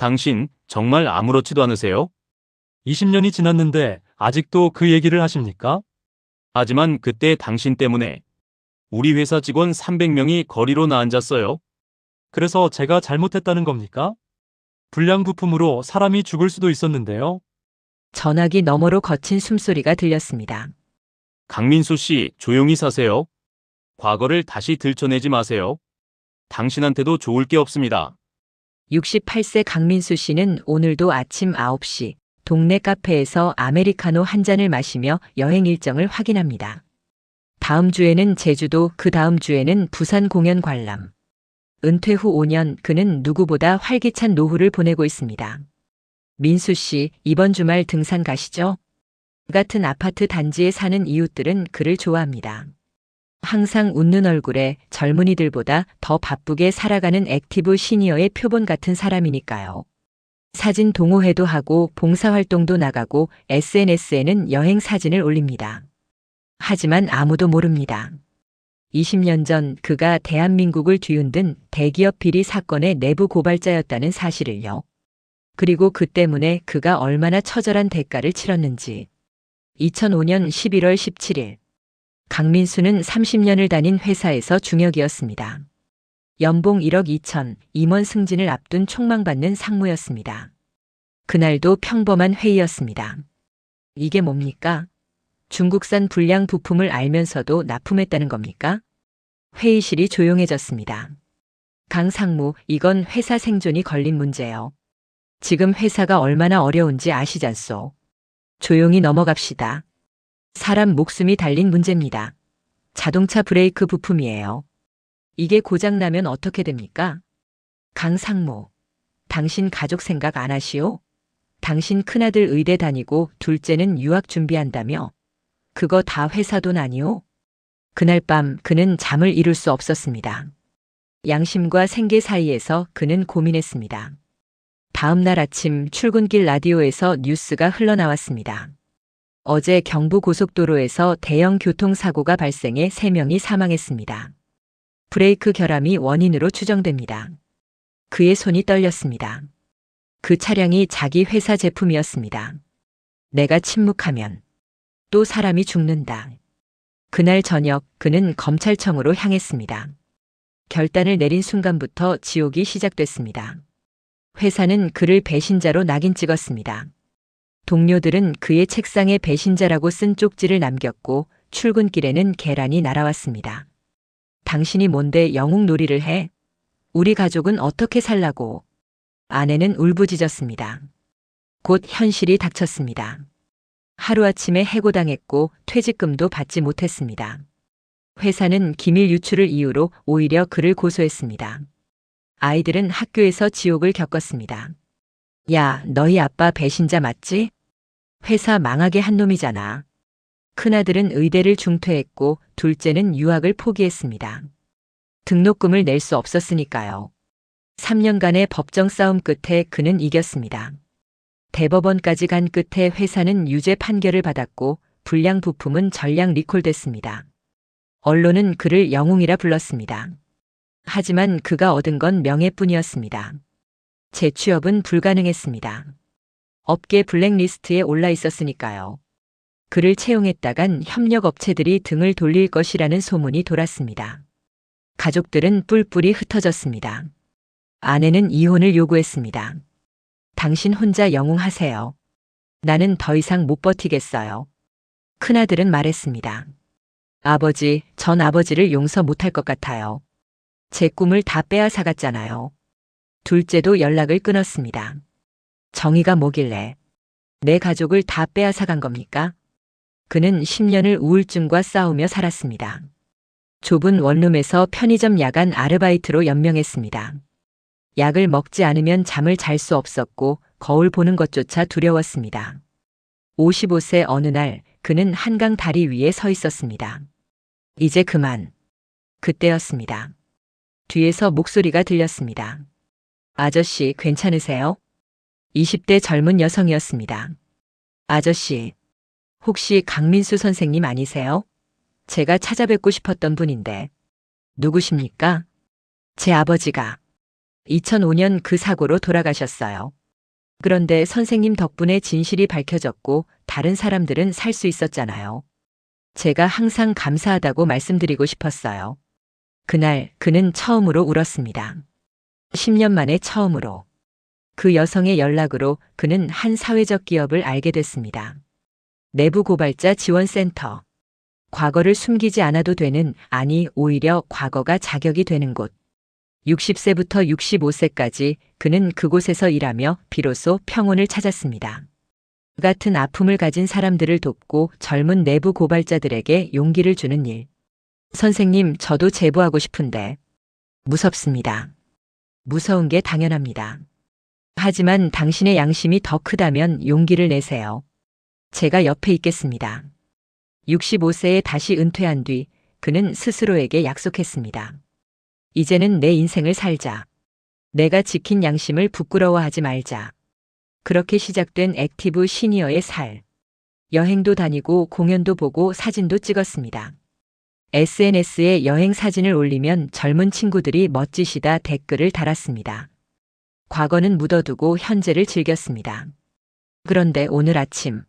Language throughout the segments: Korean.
당신 정말 아무렇지도 않으세요? 20년이 지났는데 아직도 그 얘기를 하십니까? 하지만 그때 당신 때문에 우리 회사 직원 300명이 거리로 나앉았어요. 그래서 제가 잘못했다는 겁니까? 불량 부품으로 사람이 죽을 수도 있었는데요. 전화기 너머로 거친 숨소리가 들렸습니다. 강민수 씨, 조용히 사세요. 과거를 다시 들춰내지 마세요. 당신한테도 좋을 게 없습니다. 68세 강민수 씨는 오늘도 아침 9시 동네 카페에서 아메리카노 한 잔을 마시며 여행 일정을 확인합니다. 다음 주에는 제주도, 그 다음 주에는 부산 공연 관람. 은퇴 후 5년 그는 누구보다 활기찬 노후를 보내고 있습니다. 민수 씨, 이번 주말 등산 가시죠? 같은 아파트 단지에 사는 이웃들은 그를 좋아합니다. 항상 웃는 얼굴에 젊은이들보다 더 바쁘게 살아가는 액티브 시니어의 표본 같은 사람이니까요. 사진 동호회도 하고 봉사활동도 나가고 SNS에는 여행 사진을 올립니다. 하지만 아무도 모릅니다. 20년 전 그가 대한민국을 뒤흔든 대기업 비리 사건의 내부 고발자였다는 사실을요. 그리고 그 때문에 그가 얼마나 처절한 대가를 치렀는지. 2005년 11월 17일. 강민수는 30년을 다닌 회사에서 중역이었습니다. 연봉 1억 2천, 임원 승진을 앞둔 촉망받는 상무였습니다. 그날도 평범한 회의였습니다. 이게 뭡니까? 중국산 불량 부품을 알면서도 납품했다는 겁니까? 회의실이 조용해졌습니다. 강 상무, 이건 회사 생존이 걸린 문제예요. 지금 회사가 얼마나 어려운지 아시잖소. 조용히 넘어갑시다. 사람 목숨이 달린 문제입니다. 자동차 브레이크 부품이에요. 이게 고장나면 어떻게 됩니까? 강 상무, 당신 가족 생각 안 하시오? 당신 큰아들 의대 다니고 둘째는 유학 준비한다며? 그거 다 회사 돈 아니오? 그날 밤 그는 잠을 이룰 수 없었습니다. 양심과 생계 사이에서 그는 고민했습니다. 다음 날 아침 출근길 라디오에서 뉴스가 흘러나왔습니다. 어제 경부 고속도로에서 대형 교통사고가 발생해 3명이 사망했습니다. 브레이크 결함이 원인으로 추정됩니다. 그의 손이 떨렸습니다. 그 차량이 자기 회사 제품이었습니다. 내가 침묵하면 또 사람이 죽는다. 그날 저녁 그는 검찰청으로 향했습니다. 결단을 내린 순간부터 지옥이 시작됐습니다. 회사는 그를 배신자로 낙인 찍었습니다. 동료들은 그의 책상에 배신자라고 쓴 쪽지를 남겼고 출근길에는 계란이 날아왔습니다. 당신이 뭔데 영웅 놀이를 해? 우리 가족은 어떻게 살라고? 아내는 울부짖었습니다. 곧 현실이 닥쳤습니다. 하루아침에 해고당했고 퇴직금도 받지 못했습니다. 회사는 기밀 유출을 이유로 오히려 그를 고소했습니다. 아이들은 학교에서 지옥을 겪었습니다. 야, 너희 아빠 배신자 맞지? 회사 망하게 한 놈이잖아. 큰아들은 의대를 중퇴했고 둘째는 유학을 포기했습니다. 등록금을 낼 수 없었으니까요. 3년간의 법정 싸움 끝에 그는 이겼습니다. 대법원까지 간 끝에 회사는 유죄 판결을 받았고 불량 부품은 전량 리콜됐습니다. 언론은 그를 영웅이라 불렀습니다. 하지만 그가 얻은 건 명예뿐이었습니다. 재취업은 불가능했습니다. 업계 블랙리스트에 올라 있었으니까요. 그를 채용했다간 협력업체들이 등을 돌릴 것이라는 소문이 돌았습니다. 가족들은 뿔뿔이 흩어졌습니다. 아내는 이혼을 요구했습니다. 당신 혼자 영웅하세요. 나는 더 이상 못 버티겠어요. 큰아들은 말했습니다. 아버지, 전 아버지를 용서 못할 것 같아요. 제 꿈을 다 빼앗아갔잖아요. 둘째도 연락을 끊었습니다. 정의가 뭐길래 내 가족을 다 빼앗아간 겁니까? 그는 10년을 우울증과 싸우며 살았습니다. 좁은 원룸에서 편의점 야간 아르바이트로 연명했습니다. 약을 먹지 않으면 잠을 잘 수 없었고 거울 보는 것조차 두려웠습니다. 55세 어느 날 그는 한강 다리 위에 서 있었습니다. 이제 그만. 그때였습니다. 뒤에서 목소리가 들렸습니다. 아저씨 괜찮으세요? 20대 젊은 여성이었습니다. 아저씨, 혹시 강민수 선생님 아니세요? 제가 찾아뵙고 싶었던 분인데. 누구십니까? 제 아버지가. 2005년 그 사고로 돌아가셨어요. 그런데 선생님 덕분에 진실이 밝혀졌고 다른 사람들은 살 수 있었잖아요. 제가 항상 감사하다고 말씀드리고 싶었어요. 그날 그는 처음으로 울었습니다. 10년 만에 처음으로. 그 여성의 연락으로 그는 한 사회적 기업을 알게 됐습니다. 내부 고발자 지원센터. 과거를 숨기지 않아도 되는, 아니, 오히려 과거가 자격이 되는 곳. 60세부터 65세까지 그는 그곳에서 일하며 비로소 평온을 찾았습니다. 그 같은 아픔을 가진 사람들을 돕고 젊은 내부 고발자들에게 용기를 주는 일. 선생님, 저도 제보하고 싶은데. 무섭습니다. 무서운 게 당연합니다. 하지만 당신의 양심이 더 크다면 용기를 내세요. 제가 옆에 있겠습니다. 65세에 다시 은퇴한 뒤 그는 스스로에게 약속했습니다. 이제는 내 인생을 살자. 내가 지킨 양심을 부끄러워하지 말자. 그렇게 시작된 액티브 시니어의 살. 여행도 다니고 공연도 보고 사진도 찍었습니다. SNS에 여행 사진을 올리면 젊은 친구들이 멋지시다 댓글을 달았습니다. 과거는 묻어두고 현재를 즐겼습니다. 그런데 오늘 아침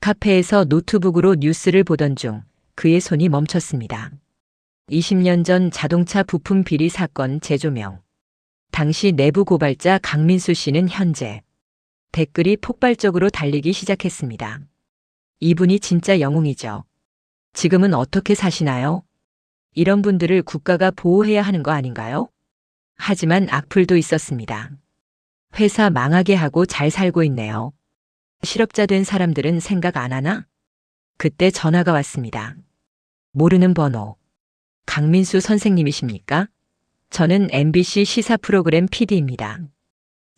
카페에서 노트북으로 뉴스를 보던 중 그의 손이 멈췄습니다. 20년 전 자동차 부품 비리 사건 재조명. 당시 내부 고발자 강민수 씨는 현재 댓글이 폭발적으로 달리기 시작했습니다. 이분이 진짜 영웅이죠. 지금은 어떻게 사시나요? 이런 분들을 국가가 보호해야 하는 거 아닌가요? 하지만 악플도 있었습니다. 회사 망하게 하고 잘 살고 있네요. 실업자 된 사람들은 생각 안 하나? 그때 전화가 왔습니다. 모르는 번호. 강민수 선생님이십니까? 저는 MBC 시사 프로그램 PD입니다.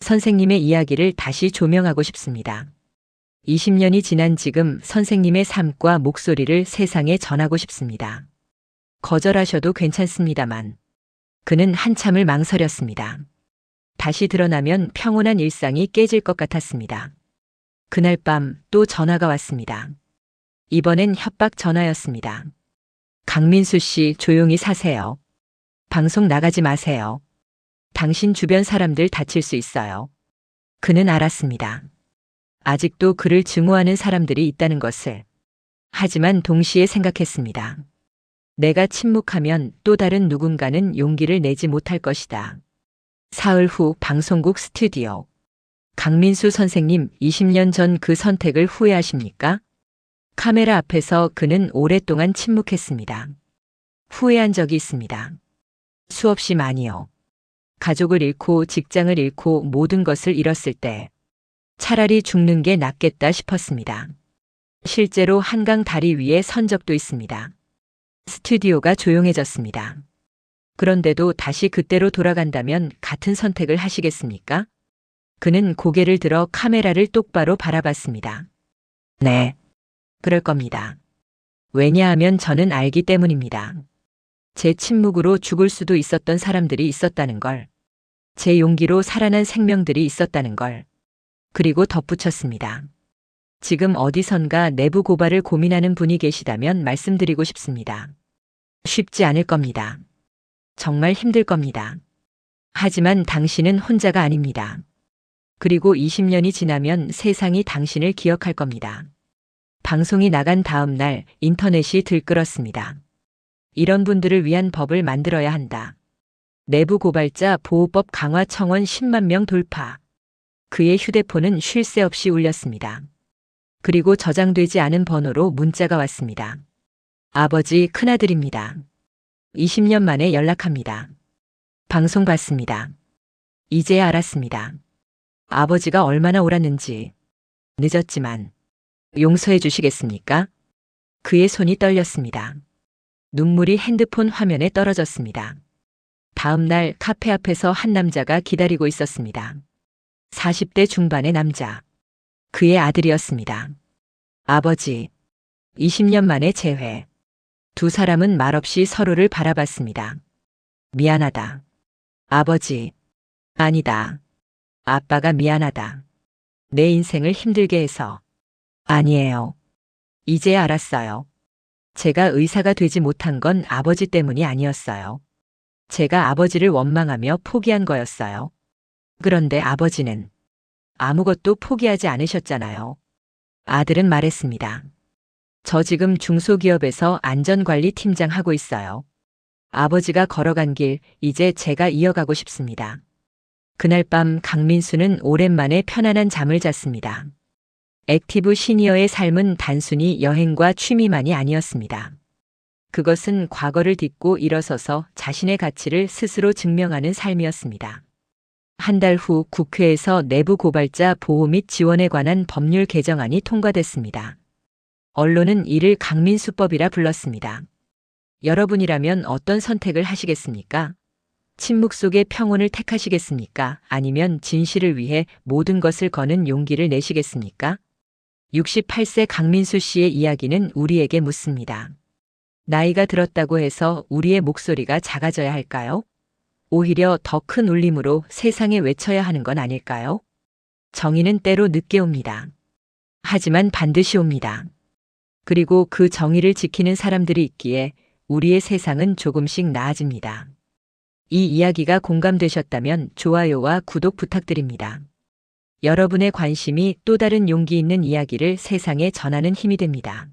선생님의 이야기를 다시 조명하고 싶습니다. 20년이 지난 지금 선생님의 삶과 목소리를 세상에 전하고 싶습니다. 거절하셔도 괜찮습니다만. 그는 한참을 망설였습니다. 다시 드러나면 평온한 일상이 깨질 것 같았습니다. 그날 밤 또 전화가 왔습니다. 이번엔 협박 전화였습니다. 강민수 씨 조용히 사세요. 방송 나가지 마세요. 당신 주변 사람들 다칠 수 있어요. 그는 알았습니다. 아직도 그를 증오하는 사람들이 있다는 것을. 하지만 동시에 생각했습니다. 내가 침묵하면 또 다른 누군가는 용기를 내지 못할 것이다. 사흘 후 방송국 스튜디오. 강민수 선생님 20년 전 그 선택을 후회하십니까? 카메라 앞에서 그는 오랫동안 침묵했습니다. 후회한 적이 있습니다. 수없이 많이요. 가족을 잃고 직장을 잃고 모든 것을 잃었을 때 차라리 죽는 게 낫겠다 싶었습니다. 실제로 한강 다리 위에 선 적도 있습니다. 스튜디오가 조용해졌습니다. 그런데도 다시 그때로 돌아간다면 같은 선택을 하시겠습니까? 그는 고개를 들어 카메라를 똑바로 바라봤습니다. 네. 그럴 겁니다. 왜냐하면 저는 알기 때문입니다. 제 침묵으로 죽을 수도 있었던 사람들이 있었다는 걸. 제 용기로 살아난 생명들이 있었다는 걸. 그리고 덧붙였습니다. 지금 어디선가 내부 고발을 고민하는 분이 계시다면 말씀드리고 싶습니다. 쉽지 않을 겁니다. 정말 힘들 겁니다. 하지만 당신은 혼자가 아닙니다. 그리고 20년이 지나면 세상이 당신을 기억할 겁니다. 방송이 나간 다음 날 인터넷이 들끓었습니다. 이런 분들을 위한 법을 만들어야 한다. 내부 고발자 보호법 강화 청원 10만 명 돌파. 그의 휴대폰은 쉴 새 없이 울렸습니다. 그리고 저장되지 않은 번호로 문자가 왔습니다. 아버지 큰아들입니다. 20년 만에 연락합니다. 방송 봤습니다. 이제야 알았습니다. 아버지가 얼마나 옳았는지. 늦었지만 용서해 주시겠습니까? 그의 손이 떨렸습니다. 눈물이 핸드폰 화면에 떨어졌습니다. 다음 날 카페 앞에서 한 남자가 기다리고 있었습니다. 40대 중반의 남자. 그의 아들이었습니다. 아버지. 20년 만에 재회. 두 사람은 말없이 서로를 바라봤습니다. 미안하다. 아버지. 아니다. 아빠가 미안하다. 내 인생을 힘들게 해서. 아니에요. 이제 알았어요. 제가 의사가 되지 못한 건 아버지 때문이 아니었어요. 제가 아버지를 원망하며 포기한 거였어요. 그런데 아버지는 아무것도 포기하지 않으셨잖아요. 아들은 말했습니다. 저 지금 중소기업에서 안전관리 팀장 하고 있어요. 아버지가 걸어간 길 이제 제가 이어가고 싶습니다. 그날 밤 강민수는 오랜만에 편안한 잠을 잤습니다. 액티브 시니어의 삶은 단순히 여행과 취미만이 아니었습니다. 그것은 과거를 딛고 일어서서 자신의 가치를 스스로 증명하는 삶이었습니다. 한 달 후 국회에서 내부 고발자 보호 및 지원에 관한 법률 개정안이 통과됐습니다. 언론은 이를 강민수법이라 불렀습니다. 여러분이라면 어떤 선택을 하시겠습니까? 침묵 속의 평온을 택하시겠습니까? 아니면 진실을 위해 모든 것을 거는 용기를 내시겠습니까? 68세 강민수 씨의 이야기는 우리에게 묻습니다. 나이가 들었다고 해서 우리의 목소리가 작아져야 할까요? 오히려 더 큰 울림으로 세상에 외쳐야 하는 건 아닐까요? 정의는 때로 늦게 옵니다. 하지만 반드시 옵니다. 그리고 그 정의를 지키는 사람들이 있기에 우리의 세상은 조금씩 나아집니다. 이 이야기가 공감되셨다면 좋아요와 구독 부탁드립니다. 여러분의 관심이 또 다른 용기 있는 이야기를 세상에 전하는 힘이 됩니다.